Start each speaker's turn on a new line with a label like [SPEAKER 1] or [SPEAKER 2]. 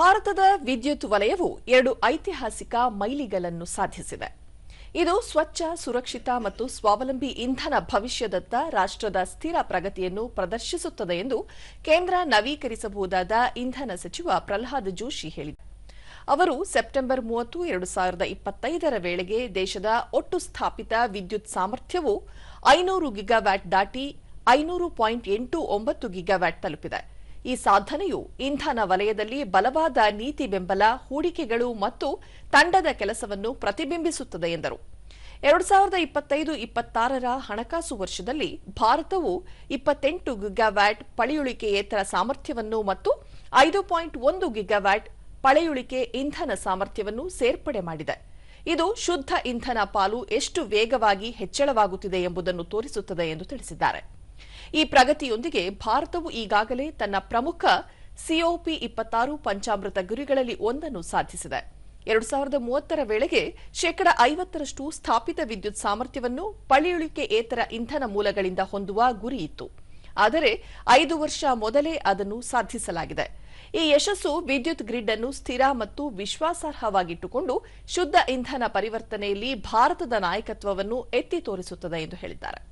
[SPEAKER 1] ಭಾರತದ ವಿದ್ಯುತ್ ವಲಯವು ಎರಡು ಐತಿಹಾಸಿಕ ಮೈಲಿಗಲನ್ನು ಸಾಧಿಸಿದೆ. ಇದು ಸ್ವಚ್ಛ, ಸುರಕ್ಷಿತ ಮತ್ತು ಸ್ವಾವಲಂಬಿ ಇಂಧನ ಭವಿಷ್ಯದತ್ತ ರಾಷ್ಟ್ರದ ಸ್ಥಿರ ಪ್ರಗತಿಯನ್ನು ಪ್ರದರ್ಶಿಸುತ್ತದೆ ಎಂದು ಕೇಂದ್ರ ನವೀಕರಿಸಬಹುದಾದ ಇಂಧನ ಸಚಿವ ಪ್ರಹ್ಲಾದ್ ಜೋಶಿ ಹೇಳಿದರು ಅವರು ಸೆಪ್ಟೆಂಬರ್ ಮೂವತ್ತು, ಎರಡು ಸಾವಿರದ ಇಪ್ಪತ್ತೈದರ ವೇಳೆಗೆ ದೇಶದ ಒಟ್ಟು ಸ್ಥಾಪಿತ ವಿದ್ಯುತ್ ಸಾಮರ್ಥ್ಯವು ಐನೂರು ಗಿಗಾವ್ಯಾಟ್ ದಾಟಿ ಐನೂರು ಪಾಯಿಂಟ್ ಎಂಟು ಒಂಬತ್ತು ಗಿಗಾವ್ಯಾಟ್ ತಲುಪಿದೆ. ಈ ಸಾಧನೆಯು ಇಂಧನ ವಲಯದಲ್ಲಿ ಬಲವಾದ ನೀತಿ ಬೆಂಬಲ, ಹೂಡಿಕೆಗಳು ಮತ್ತು ತಂಡದ ಕೆಲಸವನ್ನು ಪ್ರತಿಬಿಂಬಿಸುತ್ತದೆ ಎಂದರು. ಎರಡು ಸಾವಿರದ ಇಪ್ಪತ್ತೈದು ಇಪ್ಪತ್ತಾರರ ಹಣಕಾಸು ವರ್ಷದಲ್ಲಿ ಭಾರತವು ಇಪ್ಪತ್ತೆಂಟು ಗಿಗಾವ್ಯಾಟ್ ಪಳೆಯುಳಿಕೆಯೇತರ ಸಾಮರ್ಥ್ಯವನ್ನು ಮತ್ತು ಐದು ಪಾಯಿಂಟ್ ಒಂದು ಗಿಗಾವ್ಯಾಟ್ ಪಳೆಯುಳಿಕೆ ಇಂಧನ ಸಾಮರ್ಥ್ಯವನ್ನು ಸೇರ್ಪಡೆ ಮಾಡಿದೆ. ಇದು ಶುದ್ಧ ಇಂಧನ ಪಾಲು ಎಷ್ಟು ವೇಗವಾಗಿ ಹೆಚ್ಚಳವಾಗುತ್ತಿದೆ ಎಂಬುದನ್ನು ತೋರಿಸುತ್ತದೆ ಎಂದು ತಿಳಿಸಿದ್ದಾರೆ. ಈ ಪ್ರಗತಿಯೊಂದಿಗೆ ಭಾರತವು ಈಗಾಗಲೇ ತನ್ನ ಪ್ರಮುಖ ಸಿಒಪಿ ಇಪ್ಪತ್ತಾರು ಪಂಚಾಮೃತ ಗುರಿಗಳಲ್ಲಿ ಒಂದನ್ನು ಸಾಧಿಸಿದೆ. ಎರಡು ಸಾವಿರದ ಮೂವತ್ತರ ವೇಳೆಗೆ ಶೇಕಡ ಐವತ್ತರಷ್ಟು ಸ್ಥಾಪಿತ ವಿದ್ಯುತ್ ಸಾಮರ್ಥ್ಯವನ್ನು ಪಳಿಯುಳಿಕೆ ಏತರ ಇಂಧನ ಮೂಲಗಳಿಂದ ಹೊಂದುವ ಗುರಿ ಇತ್ತು. ಆದರೆ ಐದು ವರ್ಷ ಮೊದಲೇ ಅದನ್ನು ಸಾಧಿಸಲಾಗಿದೆ. ಈ ಯಶಸ್ಸು ವಿದ್ಯುತ್ ಗ್ರಿಡ್ ಅನ್ನು ಸ್ಥಿರ ಮತ್ತು ವಿಶ್ವಾಸಾರ್ಹವಾಗಿಟ್ಟುಕೊಂಡು ಶುದ್ಧ ಇಂಧನ ಪರಿವರ್ತನೆಯಲ್ಲಿ ಭಾರತದ ನಾಯಕತ್ವವನ್ನು ಎತ್ತಿ ತೋರಿಸುತ್ತದೆ ಎಂದು ಹೇಳಿದ್ದಾರೆ.